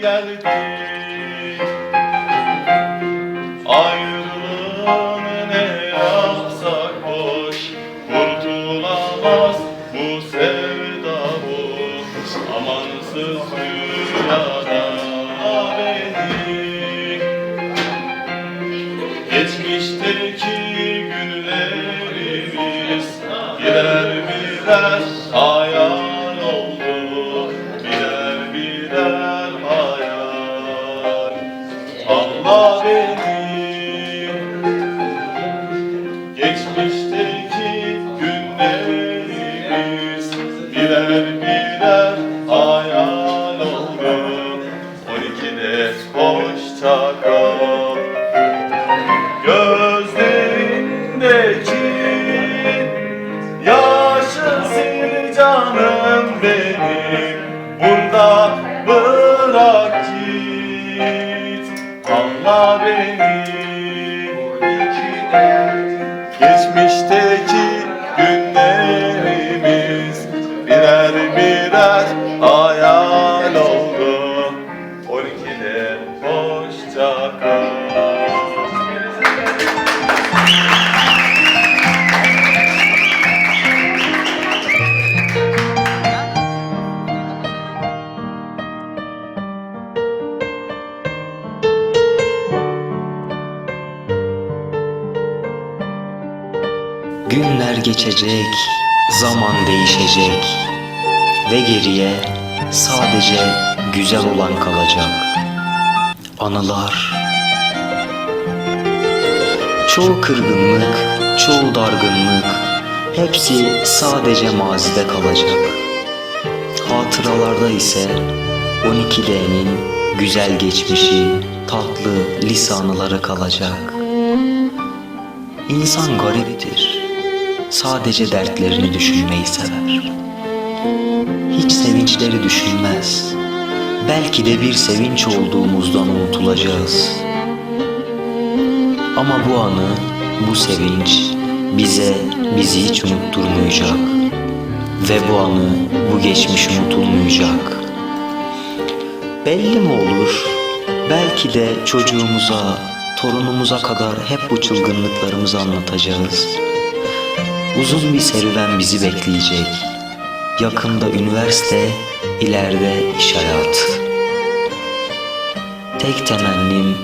geldi. Ayrılığını ne yapsak boş Kurtulamaz bu sevda bu Amansız dünyada beni Geçmişteki günlerimiz Birer birer 12'de hoşça kal Gözlerindeki yaşın sil canım benim. Burada bırak git. Anla beni. Geçmişteki günlerimiz Birer birer hayal Günler geçecek, zaman değişecek ve geriye sadece güzel olan kalacak. Anılar. Çoğu kırgınlık, çoğu dargınlık hepsi sadece mazide kalacak. Hatıralarda ise 12D'nin güzel geçmişi, tatlı lisanıları kalacak. İnsan gariptir. Sadece dertlerini düşünmeyi sever. Hiç sevinçleri düşünmez. Belki de bir sevinç olduğumuzdan unutulacağız. Ama bu anı, bu sevinç bize bizi hiç unutturmayacak. Ve bu anı, bu geçmiş unutulmayacak. Belli mi olur? Belki de çocuğumuza, torunumuza kadar hep bu çılgınlıklarımızı anlatacağız. Uzun bir serüven bizi bekleyecek. Yakında üniversite, ileride iş hayatı. Tek temennim